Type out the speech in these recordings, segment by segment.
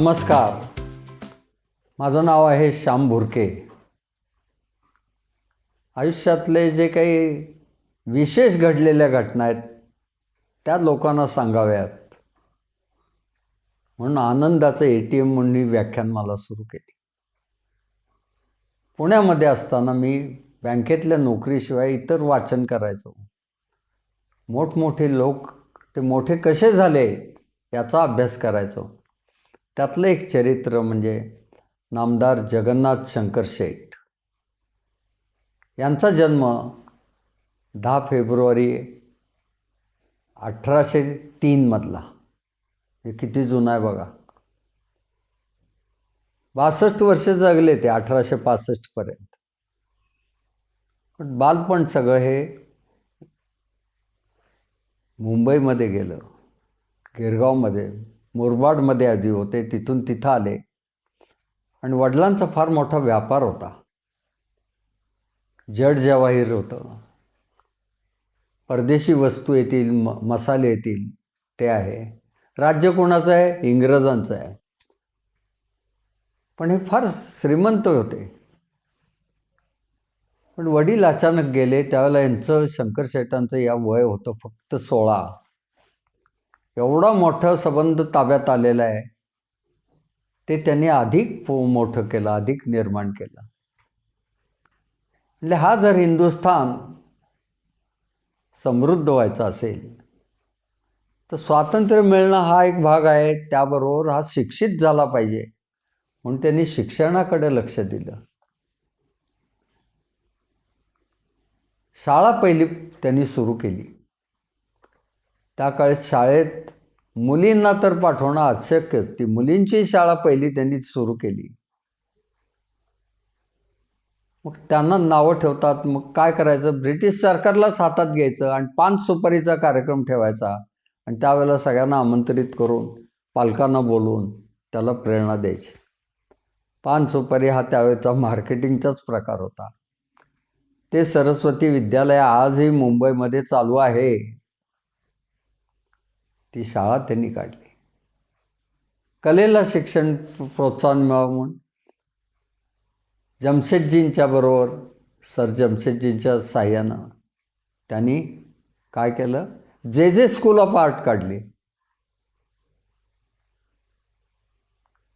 नमस्कार. माझं नाव आहे श्याम भुरके. आयुष्यातले जे काही विशेष घडलेल्या घटना आहेत त्या लोकांना सांगाव्यात. म्हणून आनंदाचं ए टी एम म्हणून व्याख्यान मला सुरू केली. पुण्यामध्ये असताना मी बँकेतल्या नोकरीशिवाय इतर वाचन करायचो. मोठमोठे लोक ते मोठे कसे झाले याचा अभ्यास करायचो. त्यातलं एक चरित्र म्हणजे नामदार जगन्नाथ शंकर शेठ. यांचा जन्म दहा फेब्रुवारी अठराशे तीनमधला हे किती जुना आहे बघा. बासष्ट वर्ष जगले ते अठराशे पासष्टपर्यंत पण बालपण सगळं हे मुंबईमध्ये गेलं. गिरगावमध्ये मुरबाडमध्ये आधी होते तिथून तिथं आले. आणि वडिलांचा फार मोठा व्यापार होता. जड जवाहीर होतं. परदेशी वस्तू येतील म मसाले येतील ते आहे. राज्य कोणाचं आहे? इंग्रजांचं आहे. पण हे फार श्रीमंत होते. पण वडील अचानक गेले त्यावेळेला यांचं शंकर शेटांचं या वय होतं फक्त सोळा. एवढा मोठा संबंध ताब्यात आलेला आहे. ते त्यांनी अधिक मोठं केलं अधिक निर्माण केलं. म्हणजे हा जर हिंदुस्थान समृद्ध व्हायचा असेल तर स्वातंत्र्य मिळणं हा एक भाग आहे. त्याबरोबर हा शिक्षित झाला पाहिजे म्हणून त्यांनी शिक्षणाकडे लक्ष दिलं. शाळा पहिली त्यांनी सुरू केली. त्या काळी शाळेत मुलींना तर पाठवणं अशक्य ती मुलींची शाळा पहिली त्यांनी सुरू केली. मग त्यांना नावं ठेवतात. मग काय करायचं? ब्रिटिश सरकारलाच हातात घ्यायचं आणि पान सुपारीचा कार्यक्रम ठेवायचा आणि त्यावेळेला सगळ्यांना आमंत्रित करून पालकांना बोलवून त्याला प्रेरणा द्यायची. पान सुपारी हा त्यावेळेचा मार्केटिंगचाच प्रकार होता. ते सरस्वती विद्यालय आजही मुंबईमध्ये चालू आहे. ती शाळा त्यांनी काढली. कलेला शिक्षण प्रोत्साहन मिळावं म्हणून. जमशेदजींच्या बरोबर सर जमशेदजींच्या साह्यानं त्यांनी काय केलं? जे जे स्कूल ऑफ आर्ट काढली.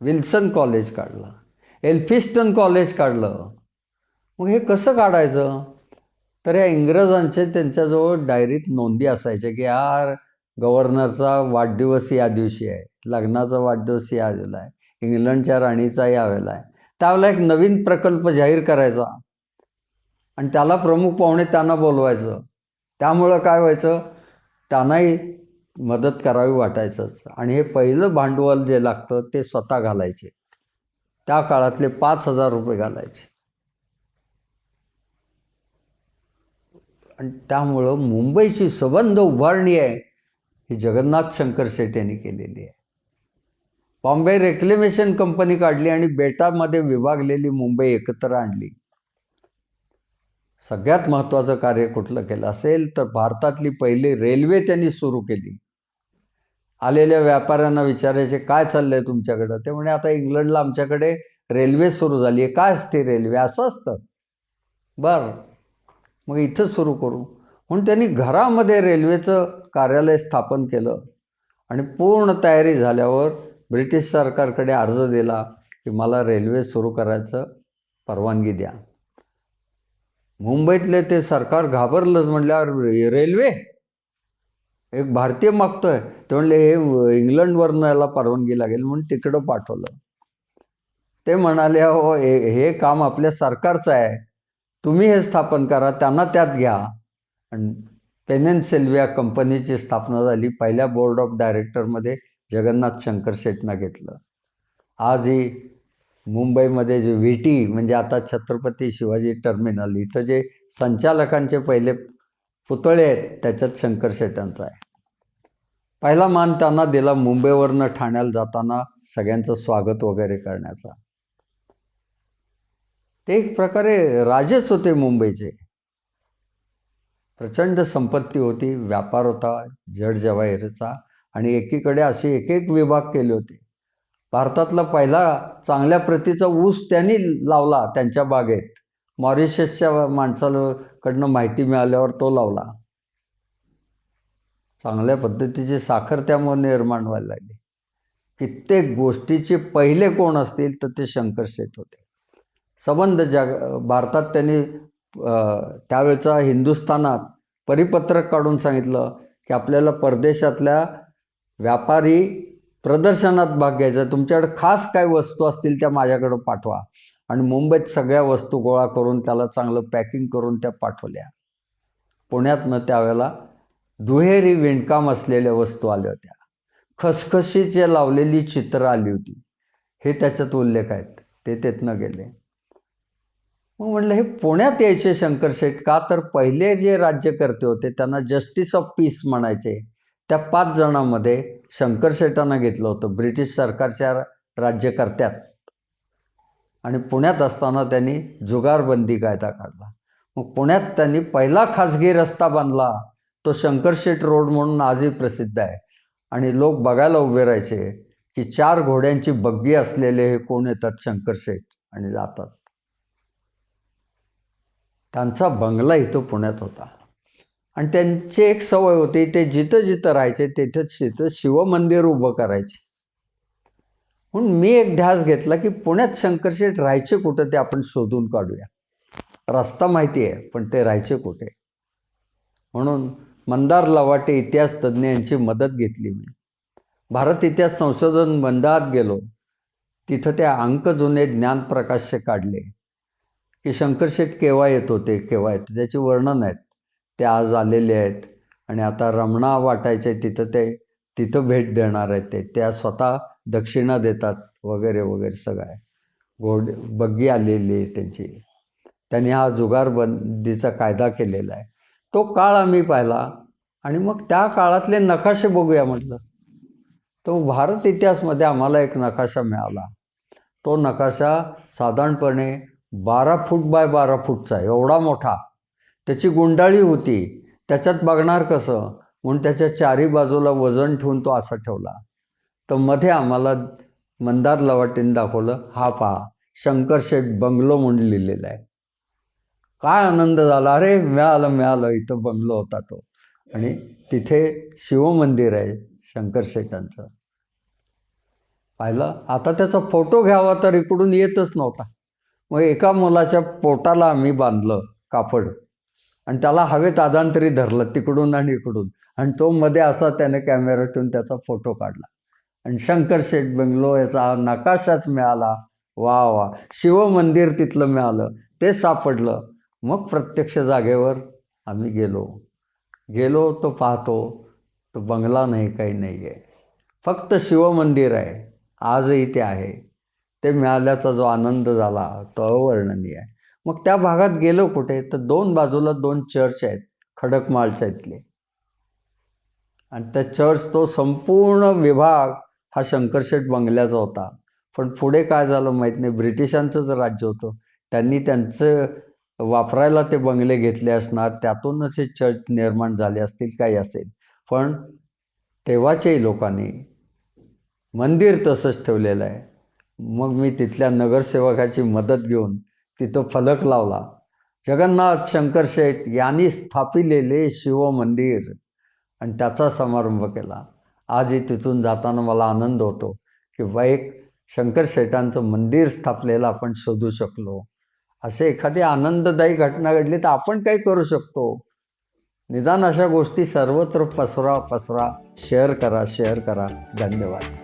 विल्सन कॉलेज काढलं. एल्फिस्टन कॉलेज काढलं. मग हे कसं काढायचं? तर या इंग्रजांचे त्यांच्याजवळ डायरीत नोंदी असायच्या की यार गव्हर्नरचा वाढदिवस या दिवशी आहे. लग्नाचा वाढदिवस या वेळेला आहे. इंग्लंडच्या राणीचा या वेळेला आहे. त्यावेळेला एक नवीन प्रकल्प जाहीर करायचा. आणि त्याला प्रमुख पाहुणे त्यांना बोलवायचं. त्यामुळं काय व्हायचं? त्यांनाही मदत करावी वाटायचंच. आणि हे पहिलं भांडवल जे लागतं ते स्वतः घालायचे. त्या काळातले पाच हजार रुपये घालायचे. आणि त्यामुळं मुंबईची सबंध उभारणी आहे. ही जगन्नाथ शंकर शेट यांनी केलेली आहे. बॉम्बे रेक्लेमेशन कंपनी काढली आणि बेटामध्ये विभागलेली मुंबई एकत्र आणली. सगळ्यात महत्त्वाचं कार्य कुठलं केलं असेल तर भारतातली पहिली रेल्वे त्यांनी सुरू केली. आलेल्या व्यापाऱ्यांना विचारायचे काय चाललं आहे तुमच्याकडं? ते म्हणे आता इंग्लंडला आमच्याकडे रेल्वे सुरू झाली आहे. काय असते रेल्वे असं असतं. बरं मग इथं सुरू करू. म्हणून त्यांनी घरामध्ये रेल्वेचं कार्यालय स्थापन केलं आणि पूर्ण तयारी झाल्यावर ब्रिटिश सरकारकडे अर्ज दिला की मला रेल्वे सुरू करायचं परवानगी द्या. मुंबईतले ते सरकार घाबरलंच म्हटल्यावर रेल्वे? एक भारतीय मागतोय. ते म्हणले हे इंग्लंडवरनं याला परवानगी लागेल म्हणून तिकडं पाठवलं. ते म्हणाले हो हे हे काम आपल्या सरकारचं आहे. तुम्ही हे स्थापन करा त्यांना त्यात घ्या. आणि पेनेन सेल्विया कंपनीची स्थापना झाली. पहिल्या बोर्ड ऑफ डायरेक्टरमध्ये जगन्नाथ शंकर शेटना घेतलं. आजही मुंबईमध्ये जे व्ही टी म्हणजे आता छत्रपती शिवाजी टर्मिनल इथं जे संचालकांचे पहिले पुतळे आहेत त्याच्यात शंकर शेटांचा आहे. पहिला मान त्यांना दिला मुंबईवरनं ठाण्याला जाताना सगळ्यांचं स्वागत वगैरे करण्याचा. ते एक प्रकारे राजेच होते मुंबईचे. प्रचंड संपत्ती होती व्यापार होता जडजवाहीरचा आणि एकीकडे असे एक एक विभाग केले होते. भारतातला पहिला चांगल्या प्रतीचा ऊस त्यांनी लावला त्यांच्या बागेत. मॉरिशसच्या माणसाकडनं माहिती मिळाल्यावर तो लावला. चांगल्या पद्धतीची साखर त्यामुळे निर्माण व्हायला लागली. कित्येक गोष्टीचे पहिले कोण असतील तर ते शंकर शेठ होते. संबंध जग भारतात त्यांनी त्यावेळचा हिंदुस्थानात परिपत्रक काढून सांगितलं की आपल्याला परदेशातल्या व्यापारी प्रदर्शनात भाग घ्यायचा तुमच्याकडे खास काय वस्तू असतील त्या माझ्याकडं पाठवा. आणि मुंबईत सगळ्या वस्तू गोळा करून त्याला चांगलं पॅकिंग करून त्या पाठवल्या. पुण्यातनं त्यावेळेला दुहेरी विणकाम असलेल्या वस्तू आल्या होत्या. खसखशीचे लावलेली चित्रं आली होती. हे त्याच्यात उल्लेख आहेत. ते तिथनं गेले. मग म्हटलं हे पुण्यात यायचे शंकरशेठ का तर पहिले जे राज्यकर्ते होते त्यांना जस्टिस ऑफ पीस म्हणायचे. त्या पाच जणांमध्ये शंकरशेठांना घेतलं होतं. ब्रिटिश सरकारच्या राज्यकर्त्यात. आणि पुण्यात असताना त्यांनी जुगारबंदी कायदा काढला. मग पुण्यात त्यांनी पहिला खाजगी रस्ता बांधला. तो शंकरशेठ रोड म्हणून आजही प्रसिद्ध आहे. आणि लोक बघायला उभे राहायचे की चार घोड्यांची बग्गी असलेले हे कोण येतात? शंकरशेठ आणि जातात. त्यांचा बंगला इथं पुण्यात होता. आणि त्यांची एक सवय होती ते जिथं जिथं राहायचे तिथं तिथं शिवमंदिर उभं करायचे. म्हणून मी एक ध्यास घेतला की पुण्यात शंकरशेठ राहायचे कुठं ते आपण शोधून काढूया. रस्ता माहिती आहे पण ते राहायचे कुठे? म्हणून मंदार लवाटे इतिहास तज्ज्ञ यांची मदत घेतली मी. भारत इतिहास संशोधन मंदात गेलो. तिथं त्या अंक जुने ज्ञानप्रकाशचे काढले. की शंकरशेठ केव्हा येत होते केव्हा येत त्याचे वर्णन आहेत ते आज आलेले आहेत. आणि आता रमणा वाटायचे तिथं ते तिथं भेट देणार आहेत ते. त्या स्वतः दक्षिणा देतात वगैरे वगैरे सगळं आहे घोड बग्गी आलेली आहे त्यांची. त्यांनी हा जुगारबंदीचा कायदा केलेला आहे. तो काळ आम्ही पाहिला. आणि मग त्या काळातले नकाशे बघूया म्हटलं. तो भारत इतिहासमध्ये आम्हाला एक नकाशा मिळाला. तो नकाशा साधारणपणे बारा फूट बाय बारा फूटचा एवढा मोठा. त्याची गुंडाळी होती. त्याच्यात बघणार कसं? म्हणून त्याच्या चारी बाजूला वजन ठेवून तो असा ठेवला. तर मध्ये आम्हाला मंदार लवाटीने दाखवलं हा पहा शंकरशेठ बंगलो म्हणून लिहिलेला आहे. काय आनंद झाला? अरे मिळालं मिळालं इथं बंगलो होता तो. आणि तिथे शिवमंदिर आहे शंकरशेठांचं पाहिलं? आता त्याचा फोटो घ्यावा तर इकडून येतच नव्हता. मग एका मुलाच्या पोटाला आम्ही बांधलं कापड. आणि त्याला हवेत आदांतरी धरलं तिकडून आणि इकडून. आणि तो मध्ये असा त्याने कॅमेऱ्यातून त्याचा फोटो काढला. आणि शंकरशेठ बंगलो याचा नकाशाच मिळाला. वा वा. शिवमंदिर तिथलं मिळालं. ते सापडलं. मग प्रत्यक्ष जागेवर आम्ही गेलो. गेलो तो पाहतो तो बंगला नाही काही नाही आहे फक्त शिवमंदिर आहे. आजही ते आहे. ते मिळाल्याचा जो आनंद झाला तो अवर्णनीय आहे. मग त्या भागात गेलो कुठे तर दोन बाजूला दोन चर्च आहेत खडकमाळच्या इथले. आणि त्या चर्च तो संपूर्ण विभाग हा शंकरशेठ बंगल्याचा होता. पण पुढे काय झालं माहीत नाही ब्रिटिशांचंच राज्य होतं त्यांनी त्यांचं वापरायला ते बंगले घेतले असणार त्यातूनच हे चर्च निर्माण झाले असतील काही असेल. पण तेव्हाच्याही लोकांनी मंदिर तसंच ठेवलेलं आहे. मग मी तिथल्या नगरसेवकाची मदत घेऊन तिथं फलक लावला. जगन्नाथ शंकरशेठ यांनी स्थापिलेले शिवमंदिर आणि त्याचा समारंभ केला. आजही तिथून जाताना मला आनंद होतो की बा एक शंकरशेठांचं मंदिर स्थापलेलं आपण शोधू शकलो. असे एखादी आनंददायी घटना घडली तर आपण काही करू शकतो? निदान अशा गोष्टी सर्वत्र पसरा पसरा. शेअर करा शेअर करा. धन्यवाद.